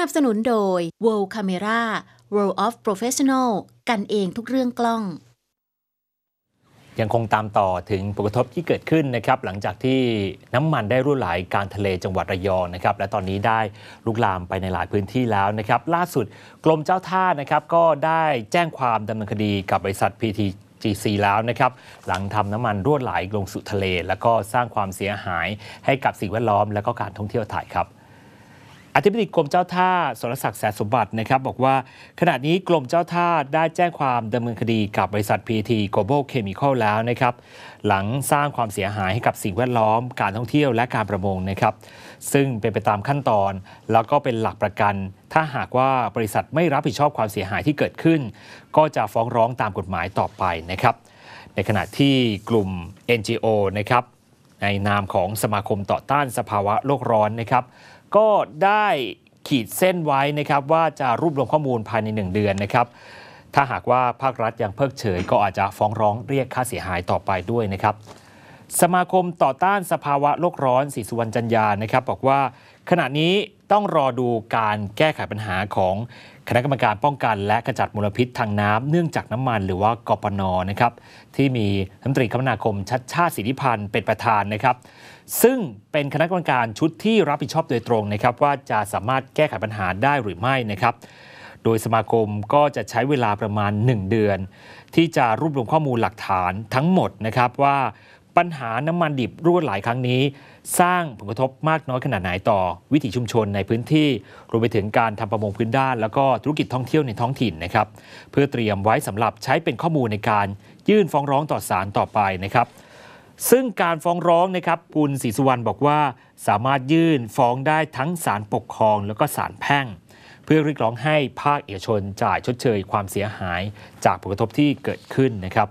นับสนุนโดย World Camera World of Professional กันเองทุกเรื่องกล้อง ยังคงตามต่อถึงผลกระทบที่เกิดขึ้นนะครับ หลังจากที่น้ำมันได้รั่วไหลกลารทะเลจังหวัดระยองนะครับ และตอนนี้ได้ลุกลามไปในหลายพื้นที่แล้วนะครับ ล่าสุดกรมเจ้าท่านะครับก็ได้แจ้งความดำเนินคดีกับบริษัท PTGC แล้วนะครับหลังทำน้ำมันรั่วไหลลงสู่ทะเล แล้วก็สร้างความเสียหายให้กับสิ่งแวดล้อมและก็การท่องเที่ยวไทยครับ อธิบดีกรมเจ้าท่าสรศักดิ์แสนสมบัตินะครับบอกว่าขณะนี้กรมเจ้าท่าได้แจ้งความดำเนินคดีกับบริษัท PT Global Chemical แล้วนะครับ หลังสร้างความเสียหายให้กับสิ่งแวดล้อม การท่องเที่ยวและการประมงนะครับ ซึ่งเป็นไปตามขั้นตอน แล้วก็เป็นหลักประกัน ถ้าหากว่าบริษัทไม่รับผิดชอบความเสียหายที่เกิดขึ้น ก็จะฟ้องร้องตามกฎหมายต่อไปนะครับ ในขณะที่กลุ่ม NGO นะครับในนามของสมาคมต่อต้านสภาวะโลกร้อนนะครับ ก็ได้ขีดเส้นไว้นะครับว่าจะรวบรวมข้อมูลภายใน 1 เดือนนะครับ ถ้าหากว่าภาครัฐยังเพิกเฉย ก็อาจจะฟ้องร้องเรียกค่าเสียหายต่อไปด้วยนะครับ สมาคมต่อต้านสภาวะโลกร้อนศรีสุวรรณจันยานะครับ บอกว่าขณะนี้ต้องรอดูการแก้ไขปัญหาของคณะกรรมการป้องกันและกระจัดมลพิษทางน้ำเนื่องจากน้ำมันหรือว่ากปนนะครับที่มีรัฐมนตรีคมนาคมชัดชาติสิทธิพันธ์เป็นประธานนะครับ ซึ่งเป็นคณะกรรมการชุดที่รับผิดชอบโดยตรงนะครับ ว่าจะสามารถแก้ไขปัญหาได้หรือไม่นะครับ โดยสมาคมก็จะใช้เวลาประมาณ 1 เดือน ที่จะรวบรวมข้อมูลหลักฐานทั้งหมดนะครับว่าปัญหาน้ำมันดิบรั่วไหลครั้งนี้ สร้างผลกระทบมากน้อยขนาดไหนต่อวิถีชุมชนในพื้นที่ รวมไปถึงการทำประมงพื้นด้าน แล้วก็ธุรกิจท่องเที่ยวในท้องถิ่นนะครับ เพื่อเตรียมไว้สำหรับใช้เป็นข้อมูลในการยื่นฟ้องร้องต่อศาลต่อไปนะครับ ซึ่งการฟ้องร้องนะครับคุณศรีสุวรรณบอกว่า สามารถยื่นฟ้องได้ทั้งศาลปกครองแล้วก็ศาลแพ่ง เพื่อเรียกร้องให้ภาคเอกชนจ่ายชดเชยความเสียหายจากผลกระทบที่เกิดขึ้นนะครับ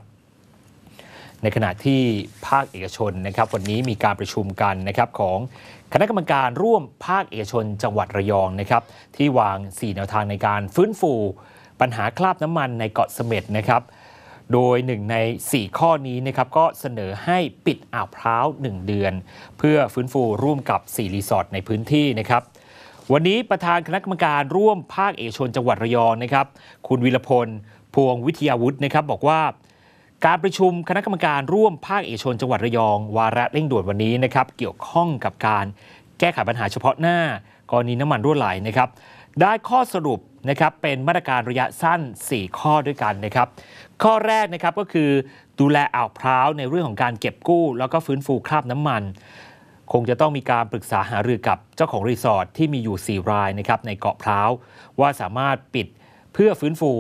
ในขณะที่ภาคเอกชนนะครับ วันนี้มีการประชุมกันนะครับของคณะกรรมการร่วมภาคเอกชนจังหวัดระยองนะครับ ที่วาง 4 แนวทางในการฟื้นฟู ปัญหาคราบน้ำมันในเกาะเสม็ดนะครับ โดยหนึ่งใน 4 ข้อนี้นะครับก็เสนอให้ปิดอ่าวพร้าว 1 เดือน เพื่อฟื้นฟูร่วมกับ 4 รีสอร์ทในพื้นที่นะครับวันนี้ประธานคณะกรรมการร่วมภาคเอกชนจังหวัดระยองนะครับ คุณวิรพล พวงวิทยาวุฒินะครับบอกว่า การประชุมคณะกรรมการร่วมภาคเอกชนจังหวัดระยอง วาระเร่งด่วนวันนี้นะครับ เกี่ยวข้องกับการแก้ไขปัญหาเฉพาะหน้ากรณีน้ำมันรั่วไหลนะครับ ได้ข้อสรุป นะครับเป็นมาตรการระยะสั้น 4 ข้อด้วยกันนะครับ ข้อแรกนะครับก็คือดูแลอ่าวพร้าวในเรื่องของการเก็บกู้ แล้วก็ฟื้นฟูคราบน้ำมัน คงจะต้องมีการปรึกษาหารือกับเจ้าของรีสอร์ทที่มีอยู่ 4 รายนะครับในเกาะพร้าวว่าสามารถปิดเพื่อฟื้นฟู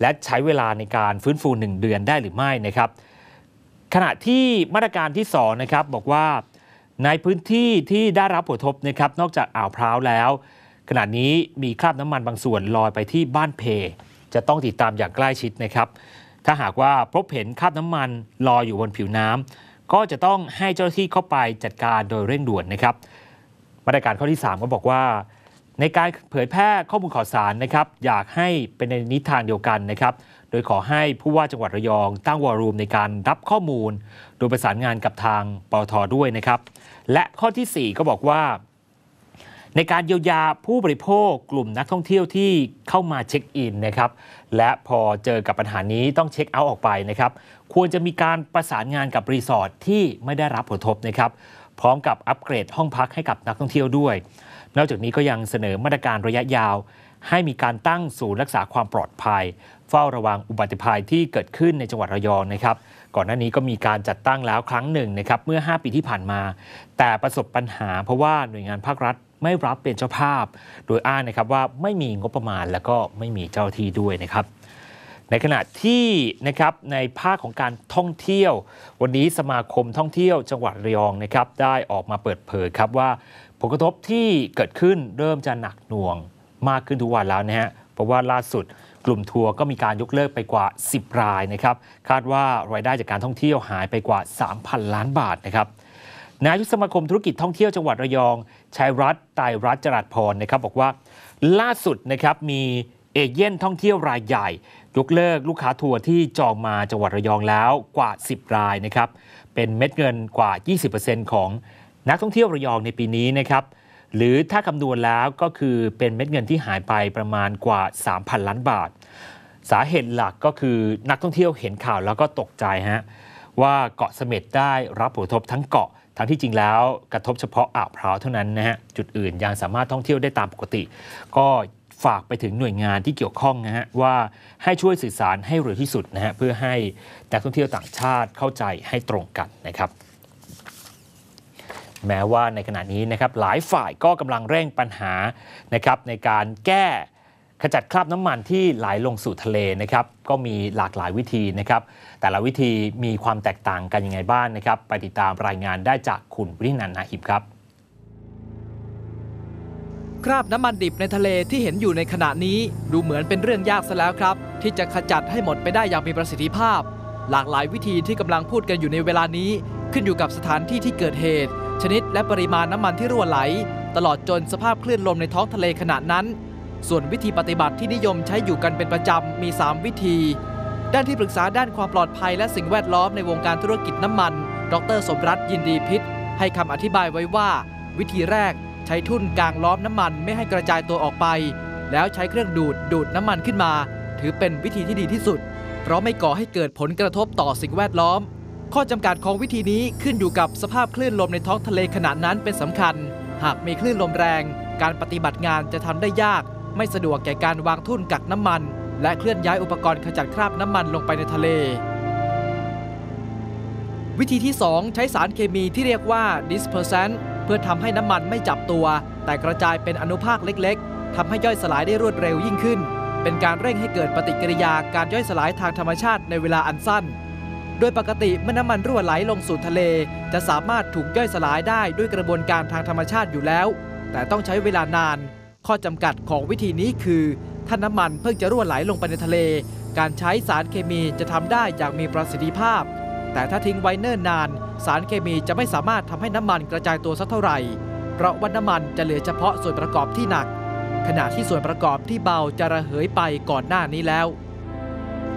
และใช้เวลาในการฟื้นฟู 1 เดือนได้หรือไม่นะครับ ขณะที่มาตรการที่2นะครับบอกว่าในพื้นที่ที่ได้รับผลกระทบนะครับนอกจากอ่าวพร้าวแล้ว ขณะนี้มีคราบน้ำมันบางส่วนลอยไปที่บ้านเพ จะต้องติดตามอย่างใกล้ชิดนะครับ ถ้าหากว่าพบเห็นคราบน้ำมันลอยอยู่บนผิวน้ำก็จะต้องให้เจ้าหน้าที่เข้าไปจัดการโดยเร่งด่วนนะครับ มาตรการข้อที่ 3 ก็บอกว่า ในการเผยแพร่ข้อมูลข่าวสารนะครับ อยากให้เป็นในนิทางเดียวกันนะครับ โดยขอให้ผู้ว่าจังหวัดระยอง ตั้งวอรูมในการรับข้อมูล โดยประสานงานกับทางปตทด้วยนะครับ และข้อทีสี่4 ก็บอกว่า ในการเยียวยาผู้บริโภคกลุ่มนักท่องเที่ยวที่เข้ามาเช็คอินนะครับและพอเจอกับปัญหานี้ต้องเช็คเอาท์ออกไปนะครับควรจะมีการประสานงานกับรีสอร์ทที่ไม่ได้รับผลกระทบนะครับพร้อมกับอัปเกรดห้องพักให้กับนักท่องเที่ยวด้วย นอกจากนี้ก็ยังเสนอมาตรการระยะยาว ให้มีการตั้งศูนย์รักษาความปลอดภัย เฝ้าระวังอุบัติภัยที่เกิดขึ้นในจังหวัดระยองนะครับ ก่อนหน้านี้ก็มีการจัดตั้งแล้วครั้งหนึ่งนะครับเมื่อ 5 ปีที่ผ่านมา แต่ประสบปัญหา เพราะว่าหน่วยงานภาครัฐไม่รับเป็นเจ้าภาพ โดยอ้างนะครับว่าไม่มีงบประมาณแล้วก็ไม่มีเจ้าหน้าที่ด้วยนะครับในขณะที่นะครับในภาคของการท่องเที่ยว วันนี้สมาคมท่องเที่ยวจังหวัดระยองนะครับได้ออกมาเปิดเผยครับว่าผลกระทบที่เกิดขึ้นเริ่มจะหนักหน่วงมากขึ้นทุกวันแล้วนะฮะเพราะว่าล่าสุด กลุ่มทัวร์ก็มีการยกเลิกไปกว่า 10 รายนะครับ คาดว่ารายได้จากการท่องเที่ยวหายไปกว่า 3,000 ล้านบาทนะครับนายกสมาคมธุรกิจท่องเที่ยวจังหวัดระยองชัยรัตน์ไตรรัตน์จรัสพรนะครับ บอกว่าล่าสุดนะครับมีเอเย่นท่องเที่ยวรายใหญ่ ยกเลิกลูกค้าทัวร์ที่จองมาจังหวัดระยองแล้วกว่า 10 รายนะครับเป็นเม็ดเงินกว่า 20%ของนักท่องเที่ยวระยองในปีนี้นะครับ หรือถ้าคำนวณแล้วก็คือเป็นเม็ดเงินที่หายไปประมาณกว่า 3,000 ล้านบาท สาเหตุหลักก็คือนักท่องเที่ยวเห็นข่าวแล้วก็ตกใจฮะว่าเกาะเสม็ดได้รับผลกระทบทั้งเกาะทั้งที่จริงแล้วกระทบเฉพาะอ่าวพร้าวเท่านั้นนะฮะจุดอื่นยังสามารถท่องเที่ยวได้ตามปกติ ก็ฝากไปถึงหน่วยงานที่เกี่ยวข้องนะฮะว่าให้ช่วยสื่อสารให้เร็วที่สุดนะฮะเพื่อให้นักท่องเที่ยวต่างชาติเข้าใจให้ตรงกันนะครับ แม้ว่าในขณะนี้นะครับหลายฝ่ายก็กำลังเร่งปัญหานะครับในการแก้ขจัดคราบน้ำมันที่ไหลลงสู่ทะเลนะครับก็มีหลากหลายวิธีนะครับแต่ละวิธีมีความแตกต่างกันยังไงบ้างนะครับ ไปติดตามรายงานได้จากคุณวิรินันนาหิบครับ คราบน้ำมันดิบในทะเลที่เห็นอยู่ในขณะนี้ดูเหมือนเป็นเรื่องยากซะแล้วครับ ที่จะขจัดให้หมดไปได้อย่างมีประสิทธิภาพ หลากหลายวิธีที่กำลังพูดกันอยู่ในเวลานี้ ขึ้นอยู่กับสถานที่ที่เกิดเหตุ ชนิดและปริมาณน้ำมันที่รั่วไหล ตลอดจนสภาพคลื่นลมในท้องทะเลขณะนั้น ส่วนวิธีปฏิบัติที่นิยมใช้อยู่กันเป็นประจำมี 3 วิธี ด้านที่ปรึกษาด้านความปลอดภัยและสิ่งแวดล้อมในวงการธุรกิจน้ำมัน ดร สมรัตยินดีพิษ ให้คำอธิบายไว้ว่า วิธีแรกใช้ทุ่นกลางล้อมน้ำมันไม่ให้กระจายตัวออกไป แล้วใช้เครื่องดูดดูดน้ำมันขึ้นมา ถือเป็นวิธีที่ดีที่สุด เพราะไม่ก่อให้เกิดผลกระทบต่อสิ่งแวดล้อม ข้อจำกัดของวิธีนี้ขึ้นอยู่กับสภาพคลื่นลมในท้องทะเลขณะนั้นเป็นสำคัญ หากมีคลื่นลมแรง การปฏิบัติงานจะทำได้ยาก ไม่สะดวกแก่การวางทุ่นกักน้ำมัน และเคลื่อนย้ายอุปกรณ์ขจัดคราบน้ำมันลงไปในทะเล วิธีที่ 2 ใช้สารเคมีที่เรียกว่า dispersant เพื่อทำให้น้ำมันไม่จับตัว แต่กระจายเป็นอนุภาคเล็กๆทำให้ย่อยสลายได้รวดเร็วยิ่งขึ้น เป็นการเร่งให้เกิดปฏิกิริยาการย่อยสลายทางธรรมชาติในเวลาอันสั้น โดยปกติเมื่อน้ำมันรั่วไหลลงสู่ทะเล จะสามารถถูกย่อยสลายได้ด้วยกระบวนการทางธรรมชาติอยู่แล้ว แต่ต้องใช้เวลานาน ข้อจำกัดของวิธีนี้คือ ถ้าน้ำมันเพิ่งจะรั่วไหลลงไปในทะเล การใช้สารเคมีจะทำได้อย่างมีประสิทธิภาพ แต่ถ้าทิ้งไว้เนิ่นนาน สารเคมีจะไม่สามารถทำให้น้ำมันกระจายตัวสักเท่าไหร่ เพราะว่าน้ำมันจะเหลือเฉพาะส่วนประกอบที่หนัก ขณะที่ส่วนประกอบที่เบาจะระเหยไปก่อนหน้านี้แล้ว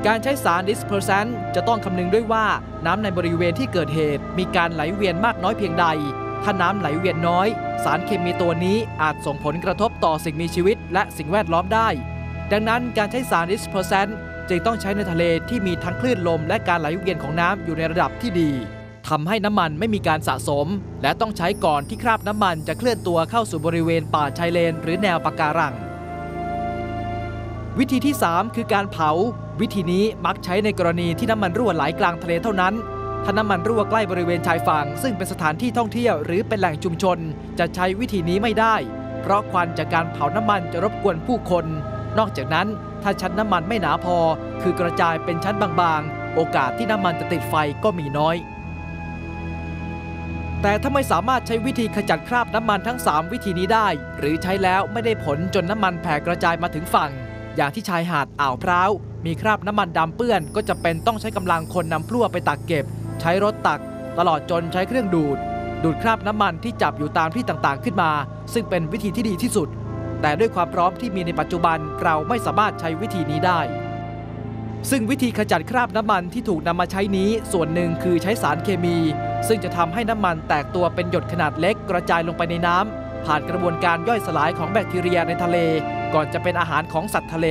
การใช้สาร dispersant จะต้องคำนึงด้วยว่าน้ำในบริเวณที่เกิดเหตุ มีการไหลเวียนมากน้อยเพียงใด ถ้าน้ำไหลเวียนน้อย สารเคมีตัวนี้อาจส่งผลกระทบต่อสิ่งมีชีวิต และสิ่งแวดล้อมได้ ดังนั้นการใช้สาร dispersant จึงต้องใช้ในทะเลที่มีทั้งคลื่นลม และการไหลเวียนของน้ำอยู่ในระดับที่ดีทำให้น้ำมันไม่มีการสะสม และต้องใช้ก่อนที่คราบน้ำมันจะเคลื่อนตัวเข้าสู่บริเวณป่าชายเลน หรือแนวปะการัง วิธีที่ 3 คือการเผา วิธีนี้มักใช้ในกรณีที่น้ำมันรั่วไหลกลางทะเลเท่านั้นถ้าน้ำมันรั่วใกล้บริเวณชายฝั่งซึ่งเป็นสถานที่ท่องเที่ยวหรือเป็นแหล่งชุมชน จะใช้วิธีนี้ไม่ได้ เพราะควันจากการเผาน้ำมันจะรบกวนผู้คน นอกจากนั้นถ้าชั้นน้ำมันไม่หนาพอ คือกระจายเป็นชั้นบางๆ โอกาสที่น้ำมันจะติดไฟก็มีน้อย แต่ถ้าไม่สามารถใช้วิธีขจัดคราบน้ำมันทั้ง 3 วิธีนี้ได้ หรือใช้แล้วไม่ได้ผลจนน้ำมันแผ่กระจายมาถึงฝั่ง อย่างที่ชายหาดอ่าวพร้าว มีคราบน้ำมันดำเปื้อน ก็จะเป็นต้องใช้กำลังคนนำพลั่วไปตักเก็บ ใช้รถตัก ตลอดจนใช้เครื่องดูด ดูดคราบน้ำมันที่จับอยู่ตามที่ต่างๆ ขึ้นมา ซึ่งเป็นวิธีที่ดีที่สุด แต่ด้วยความพร้อมที่มีในปัจจุบันเราไม่สามารถใช้วิธีนี้ได้ ซึ่งวิธีขจัดคราบน้ำมันที่ถูกนำมาใช้นี้ ส่วนหนึ่งคือใช้สารเคมี ซึ่งจะทำให้น้ำมันแตกตัวเป็นหยดขนาดเล็กกระจายลงไปในน้ำผ่านกระบวนการย่อยสลายของแบคทีเรียในทะเล ก่อนจะเป็นอาหารของสัตว์ทะเล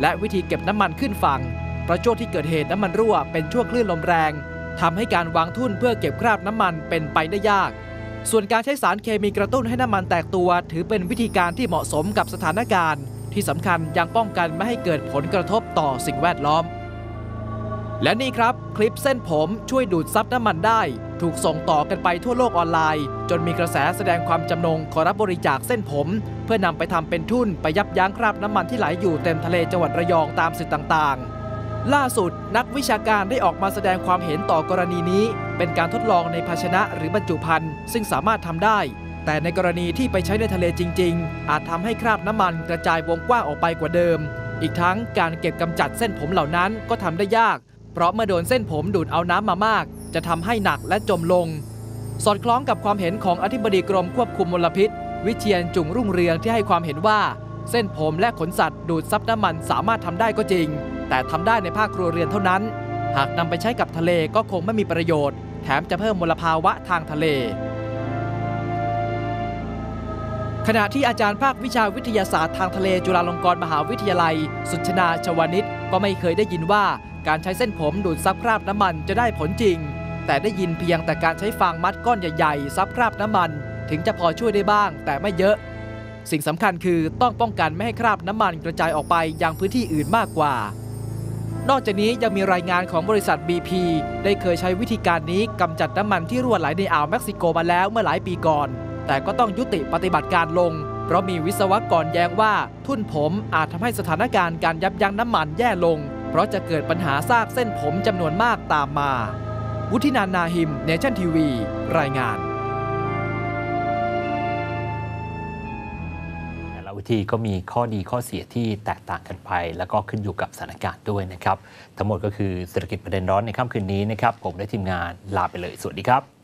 และวิธีเก็บน้ำมันขึ้นฝั่งประช่วงที่เกิดเหตุน้ำมันรั่วเป็นช่วงคลื่นลมแรงทำให้การวางทุ่นเพื่อเก็บคราบน้ำมันเป็นไปได้ยาก ส่วนการใช้สารเคมีกระตุ้นให้น้ำมันแตกตัว ถือเป็นวิธีการที่เหมาะสมกับสถานการณ์ ที่สำคัญยังป้องกันไม่ให้เกิดผลกระทบต่อสิ่งแวดล้อม และนี่ครับ คลิปเส้นผมช่วยดูดซับน้ำมันได้ ถูกส่งต่อกันไปทั่วโลกออนไลน์ จนมีกระแสแสดงความจำนงขอรับบริจาคเส้นผม เพื่อนำไปทำเป็นทุ่นไปยับยั้งคราบน้ำมันที่ไหลอยู่เต็มทะเลจังหวัดระยองตามสื่อต่างๆ ล่าสุดนักวิชาการได้ออกมาแสดงความเห็นต่อกรณีนี้ เป็นการทดลองในภาชนะหรือบรรจุภัณฑ์ซึ่งสามารถทำได้ แต่ในกรณีที่ไปใช้ในทะเลจริง ๆ อาจทำให้คราบน้ำมันกระจายวงกว้างออกไปกว่าเดิม อีกทั้งการเก็บกำจัดเส้นผมเหล่านั้นก็ทำได้ยาก เพราะเมื่อโดนเส้นผมดูดเอาน้ำมามาก จะทำให้หนักและจมลง สอดคล้องกับความเห็นของอธิบดีกรมควบคุมมลพิษ วิเชียนจุงรุ่งเรืองที่ให้ความเห็นว่า เส้นผมและขนสัตว์ดูดซับน้ำมันสามารถทำได้ก็จริง แต่ทำได้ในภาคครัวเรือนเท่านั้น หากนำไปใช้กับทะเลก็คงไม่มีประโยชน์ แถมจะเพิ่มมลภาวะทางทะเลขณะที่อาจารย์ภาควิชาวิทยาศาสตร์ทางทะเลจุฬาลงกรณ์มหาวิทยาลัย สุชนาชวานิชก็ไม่เคยได้ยินว่า การใช้เส้นผมดูดซับคราบน้ำมันจะได้ผลจริง แต่ได้ยินเพียงแต่การใช้ฟางมัดก้อนใหญ่ๆซับคราบน้ำมัน ถึงจะพอช่วยได้บ้าง แต่ไม่เยอะ สิ่งสำคัญคือต้องป้องกันไม่ให้คราบน้ำมันกระจายออกไปยังพื้นที่อื่นมากกว่า นอกจากนี้ยังมีรายงานของบริษัท BP ได้เคยใช้วิธีการนี้กำจัดน้ำมันที่รั่วไหลในอ่าวเม็กซิโกมาแล้วเมื่อหลายปีก่อน แต่ก็ต้องยุติปฏิบัติการลงเพราะมีวิศวกรแย้งว่า ทุ่นผมอาจทำให้สถานการณ์การยับยั้งน้ำมันแย่ลง ราะจะเกิดปัญหาซากเส้นผมจำนวนมากตามมา วุฒินันนาหิมเนชั่นทีวี รายงานแต่ละวิธีก็มีข้อดีข้อเสียที่แตกต่างกันไป แล้วก็ขึ้นอยู่กับสถานการณ์ด้วยนะครับ ทั้งหมดก็คือเศรษฐกิจประเด็นร้อนในค่ำคืนนี้นะครับ ผมและทีมงานลาไปเลย สวัสดีครับ